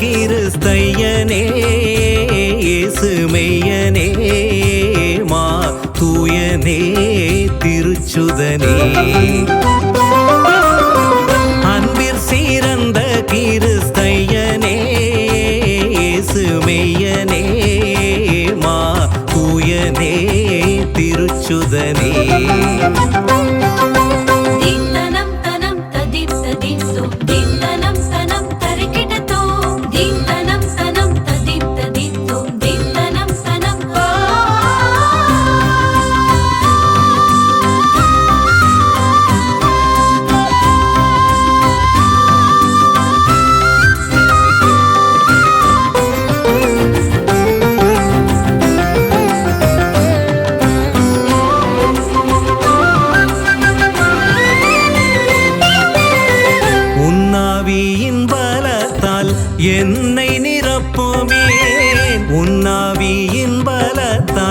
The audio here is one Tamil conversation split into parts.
கிறிஸ்தையனே இயேசுமையனே மா தூயனே திருச்சுதனே. அன்பிற் சீரந்த கிறிஸ்தையனே இயேசுமையனே மா தூயனே திருச்சுதனே.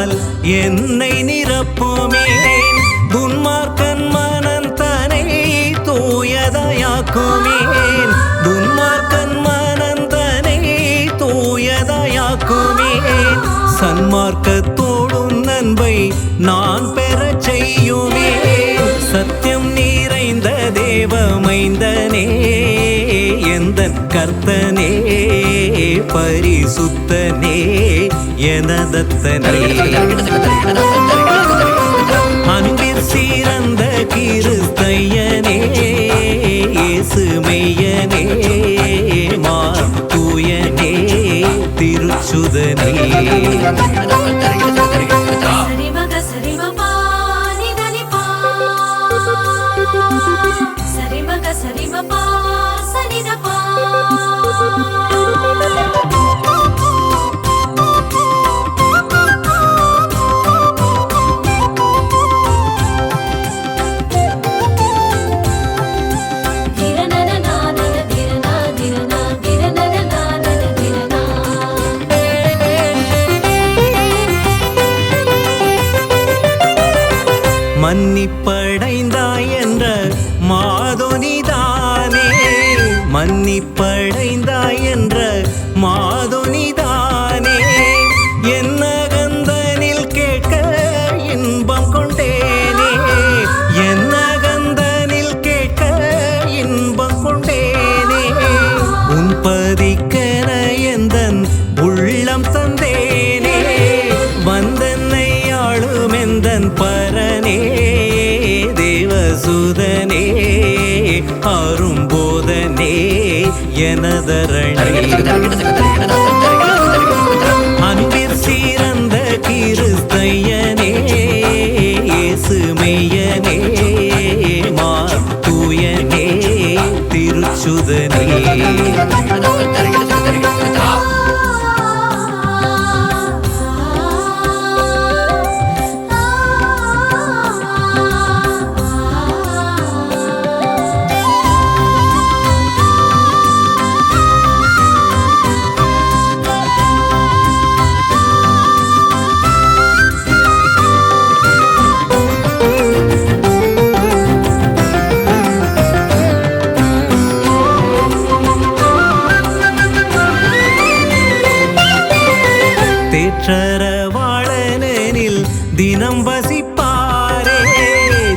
பலத்தால் என்னை நிரப்புமே துன்மார்க்கன் மனம் மனந்தனை தூயதாயாக்குமே துன்மார்க்கன் மனம் மனந்தனை தூயதாயாக்குமே சன்மார்க்கத்தோடும் நண்பை நான் பெறச் செய்யுமே. சத்தியம் நிறைந்த தேவமைந்தனே எந்த கர்த்தனே. சுத்தனே எனதத்தனே அன்பிற் சீரந்த கிறிஸ்தையனே இயேசுமெய்யனே மா தூயனே திருச்சுதனே. மன்னிப்படைந்தாய் என்ற மாதோனிதானே. மன்னிப்படைந்தாய் என்ற மாதோ quiero soltar.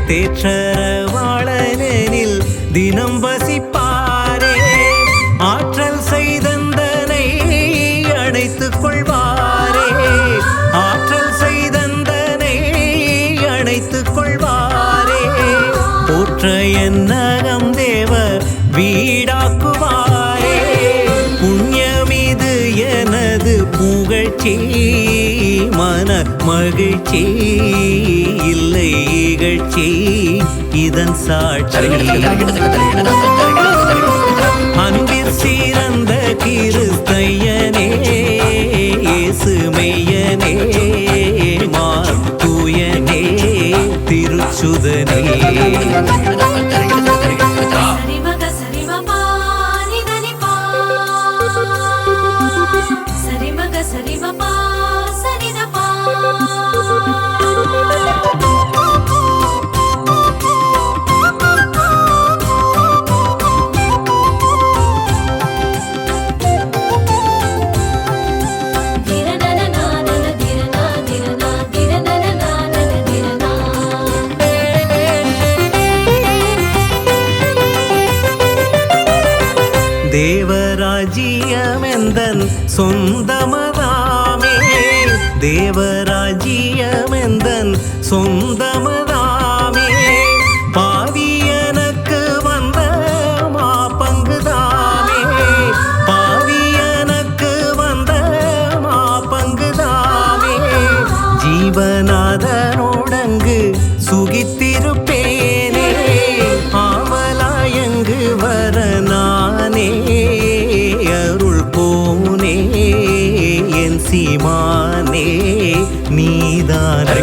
தேற்றரவாளனில் தினம் வசிப்பாரே. ஆற்றல் செய்தந்தனை அணைத்துக் கொள்வாரே. ஆற்றல் செய்தந்தனை அணைத்துக் கொள்வாரே. போற்ற என்னகம் தேவ வீடாக்குவாரே. புண்ணியமிது எனது புகழ்ச்சி மகிழ்ச்சி இல்லை இகழ்ச்சி. இதன் சாட்சி தேவராஜ்யமெந்தன் சொந்தமதாமே. தேவராஜ்யமெந்தன் சொந்தமதாமே. பாவியனக்கு வந்த மாப்பங்குதாமே. பாவியனக்கு வந்த மாப்பங்குதாமே. ஜீவநாதனோடங்கு சுகித்து നീതാനേ